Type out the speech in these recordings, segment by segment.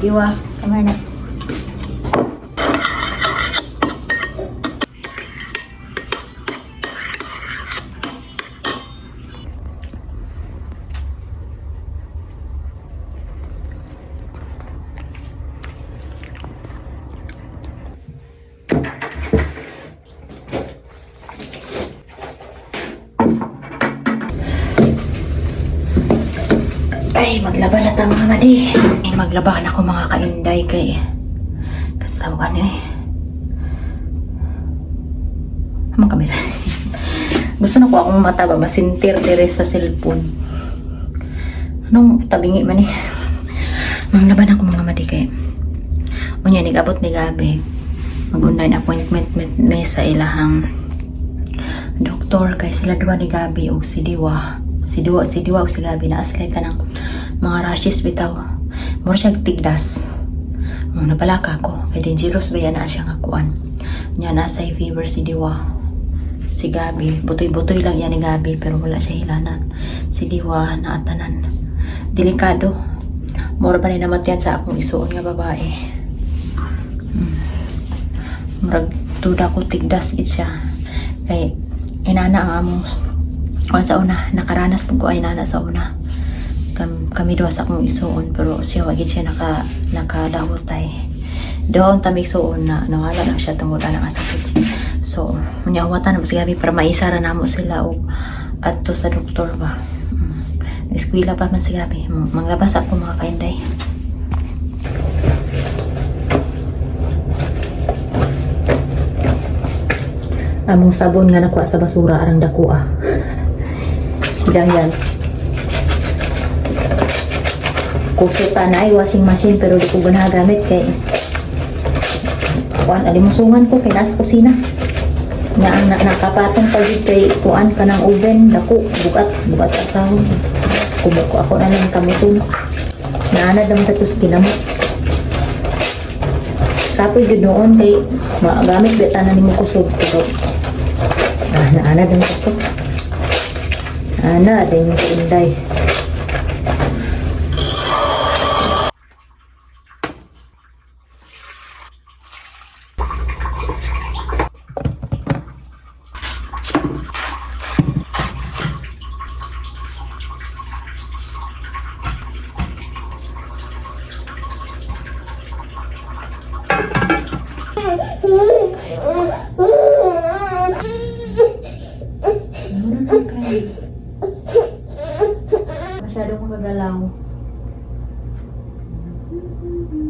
Diwa, kamar na. Ay, maglaba na ta mga madi. Ay, maglaba na ako mga kainday kay... Kasi tawagan niyo eh. Amang kamera. Gusto na ko akong mataba, masintir dire sa cellphone. Anong tabingi man eh. Manglaban ako mga madi kay... Unya, nigabot ni Gabi. Mag-online appointment met, may sa ilahang doktor kay sila duwa ni Gabi o si Diwa. Si Diwa, si Diwa o si Gabi na aslay ka ng mga rashes bitaw. Mura siya tigdas. Mo nabalaka ko. Kay dangerous ba yan na nga kuan. Nya nasa fever si Diwa. Si Gabi, butoy-butoy lang yan ni Gabi pero wala siya hilanat. Si Diwa naatanan. Delikado. Mura pa rin naman yan sa akong isuon nga babae. Hmm. Murag tuda ko tigdas gid siya. Kay inana ang amo kuan sa una nakaranas pud ko ay nana sa una. Kam, kami duha sa akong isuon pero siya wagid siya naka nakalahutay doon ta may suon na nawala lang siya tungod nga sakit. So unya wata na mo si Gabi para maisara na mo sila og adto sa doktor ba. Mm. eskwela pa man si Gabi. Mm, manglabas ako mga kainday. Among sabon nga nakuha sa basura arang dako ah Diyan yan. Kusutan na ay washing machine pero di ko ganagamit kay kuan alimusungan ko kay nasa kusina. Na ang na, nakapatong pa gid kay kuan ka ng oven dako bukat bukat sa sahon. Kumuko ako na lang kami tuno. Naanad naman sa tus kinamot. Kapoy gid noon kay magamit beta na nimo kusog pero ah, naanad naman sa tus. Ana, ada yung inday.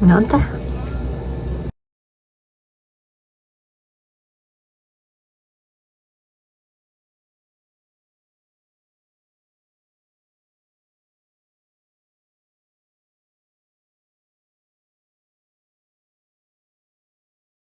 Nga unta.